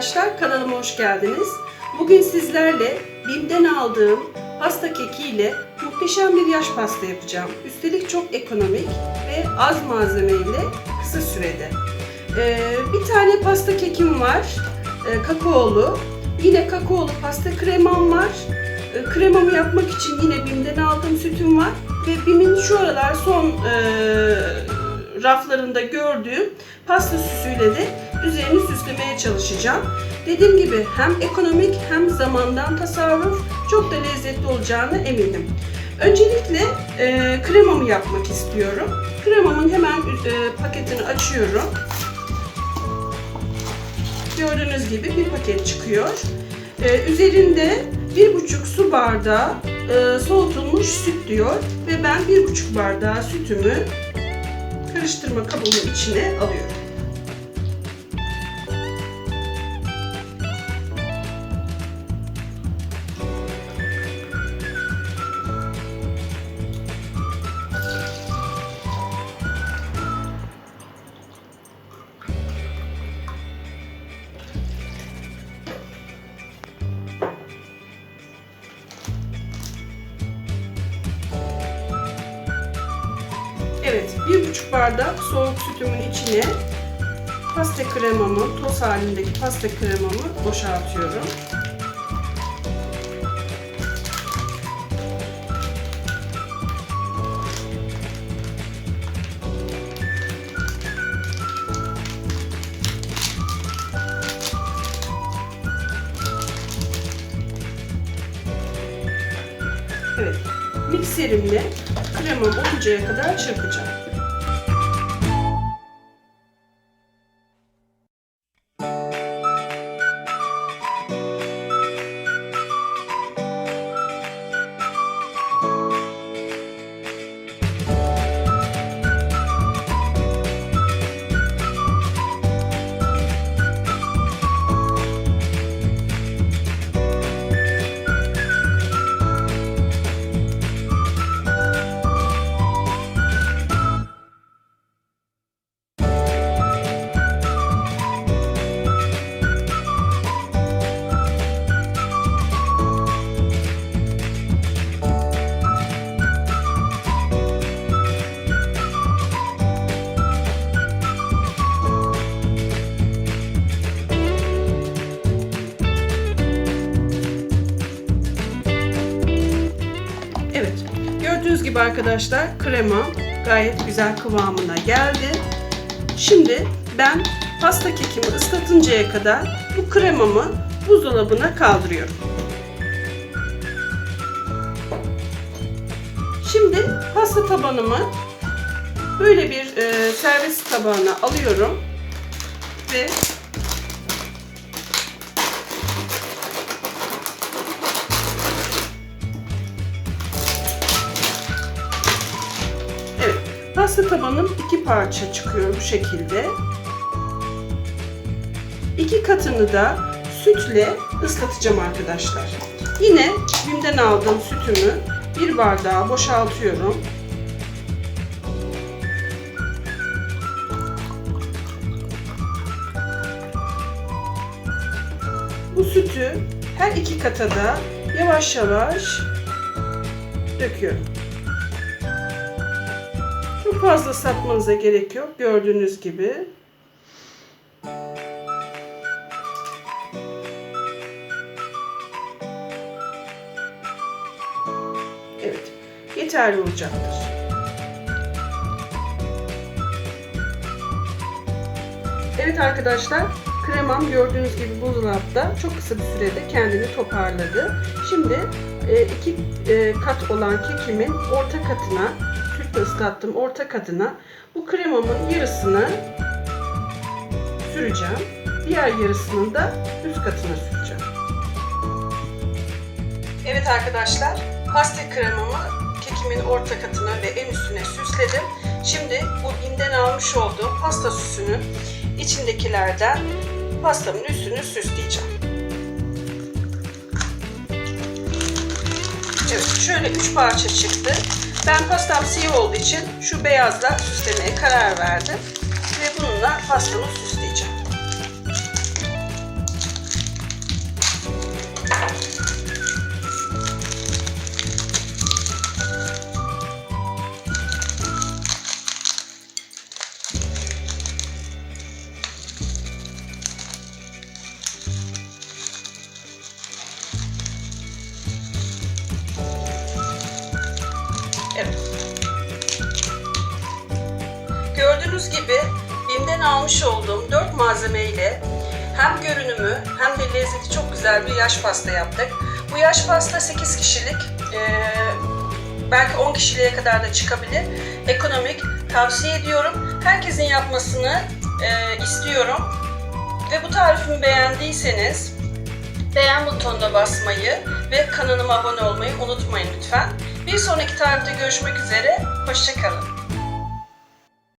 arkadaşlar, kanalıma hoş geldiniz. Bugün sizlerle BİM'den aldığım pasta keki ile muhteşem bir yaş pasta yapacağım. Üstelik çok ekonomik ve az malzeme ile kısa sürede. Ee, bir tane pasta kekim var, ee, kakaolu. Yine kakaolu pasta kremam var. Ee, kremamı yapmak için yine BİM'den aldığım sütüm var. Ve BİM'in şu aralar son e, raflarında gördüğüm pasta süsüyle de süslemeye çalışacağım. Dediğim gibi hem ekonomik hem zamandan tasarruf çok da lezzetli olacağına eminim. Öncelikle e, kremamı yapmak istiyorum. Kremamın hemen e, paketini açıyorum. Gördüğünüz gibi bir paket çıkıyor. E, üzerinde bir buçuk su bardağı e, soğutulmuş süt diyor ve ben bir buçuk bardağı sütümü karıştırma kabımın içine alıyorum. Evet, bir buçuk bardak soğuk sütümün içine pasta kremamı, toz halindeki pasta kremamı boşaltıyorum. Evet, mikserimle kremam oluncaya kadar çırpacağım. Gördüğünüz gibi arkadaşlar krema gayet güzel kıvamına geldi. Şimdi ben pasta kekimi ıslatıncaya kadar bu kremamı buzdolabına kaldırıyorum. Şimdi pasta tabanımı böyle bir e, servis tabağına alıyorum ve pasta tabanım iki parça çıkıyor bu şekilde. İki katını da sütle ıslatacağım arkadaşlar. Yine bimden aldığım sütümü bir bardağa boşaltıyorum. Bu sütü her iki kata da yavaş yavaş döküyorum. Çok fazla satmanıza gerek yok. Gördüğünüz gibi. Evet. Yeterli olacaktır. Evet arkadaşlar. Kremam gördüğünüz gibi buzdolapta çok kısa bir sürede kendini toparladı. Şimdi e, iki e, kat olan kekimin orta katına sütle ıslattım orta katına bu kremamın yarısını süreceğim. Diğer yarısını da üst katına süreceğim. Evet arkadaşlar, pasta kremamı kekimin orta katına ve en üstüne süsledim. Şimdi bu Bim'den almış olduğum pasta süsünün içindekilerden pastamın üstünü süsleyeceğim. Evet, şöyle üç parça çıktı. Ben pastam siyah olduğu için şu beyazla süslemeye karar verdim. Ve bununla pastamı süsleyeceğim. BİM'den almış olduğum 4 malzeme ile hem görünümü hem de lezzeti çok güzel bir yaş pasta yaptık. Bu yaş pasta 8 kişilik, belki 10 kişiliğe kadar da çıkabilir. Ekonomik, tavsiye ediyorum. Herkesin yapmasını istiyorum. Ve bu tarifimi beğendiyseniz beğen butonuna basmayı ve kanalıma abone olmayı unutmayın lütfen. Bir sonraki tarifte görüşmek üzere, hoşçakalın.